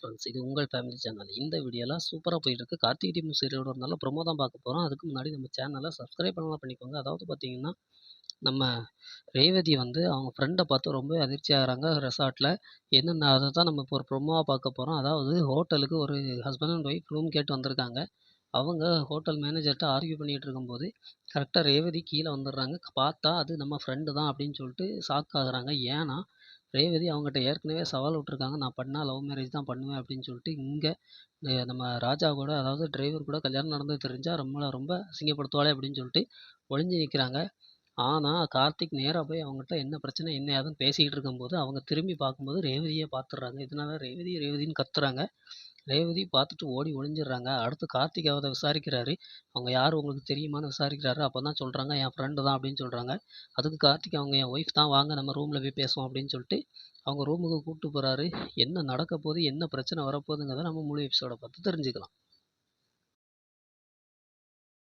Friends. இது உங்கள் family channel. இந்த வீடியோலாம் சூப்பராக போயிட்டுருக்கு. கார்த்திகை தீபம் சீரியலோட ஒரு நல்ல ப்ரொமோ தான் பார்க்க போகிறோம் அதுக்கு முன்னாடி நம்ம சேனலை சப்ஸ்கிரைப் பண்ணலாம் பண்ணிக்கோங்க. அதாவது பார்த்தீங்கன்னா நம்ம ரேவதி வந்து அவங்க ஃப்ரெண்டை பார்த்து ரொம்ப அதிர்ச்சி ஆகிறாங்க ரெசார்ட்டில் என்னென்ன அதை தான் நம்ம இப்போ ஒரு ப்ரொமோவாக பார்க்க போகிறோம் அதாவது ஹோட்டலுக்கு ஒரு ஹஸ்பண்ட் அண்ட் ஒய்ஃப் ரூம் கேட்டு வந்திருக்காங்க. அவங்க ஹோட்டல் மேனேஜர்கிட்ட ஆர்கியூ பண்ணிகிட்டு இருக்கும்போது கரெக்டாக ரேவதி கீழே வந்துடுறாங்க. பார்த்தா அது நம்ம ஃப்ரெண்டு தான் அப்படின்னு சொல்லிட்டு ஷாக் ஆகுறாங்க. ஏன்னா ரேவதி அவங்ககிட்ட ஏற்கனவே சவால் விட்ருக்காங்க நான் பண்ணால் லவ் மேரேஜ் தான் பண்ணுவேன் அப்படின்னு சொல்லிட்டு இங்கே நம்ம ராஜா கூட அதாவது டிரைவர் கூட கல்யாணம் நடந்தது தெரிஞ்சால் ரொம்ப ரொம்ப அசிங்கப்படுத்துவாளே அப்படின்னு சொல்லிட்டு ஒளிஞ்சு நிற்கிறாங்க ஆனால் கார்த்திக் நேராக போய் அவங்ககிட்ட என்ன பிரச்சனை என்ன ஏதுன்னு பேசிக்கிட்டு இருக்கும்போது அவங்க திரும்பி பார்க்கும்போது ரேவதியை பார்த்துடுறாங்க. இதனால ரேவதி ரேவதின்னு கத்துறாங்க. ரேவதி பார்த்துட்டு ஓடி ஒளிஞ்சிடுறாங்க. அடுத்து கார்த்திக் அவரை விசாரிக்கிறாரு. அவங்க யார் உங்களுக்கு தெரியுமான்னு விசாரிக்கிறாரு. அப்போ தான் சொல்கிறாங்க என் ஃப்ரெண்டு தான் அப்படின்னு சொல்கிறாங்க அதுக்கு கார்த்திக் அவங்க என் ஒய்ஃப் தான் வாங்க நம்ம ரூமில் போய் பேசுவோம் அப்படின்னு சொல்லிட்டு அவங்க ரூமுக்கு கூப்பிட்டு போகிறாரு என்ன நடக்க போகுது என்ன பிரச்சனை வரப்போகுதுங்கிறத நம்ம முழு எபிசோடை பார்த்து தெரிஞ்சுக்கலாம்.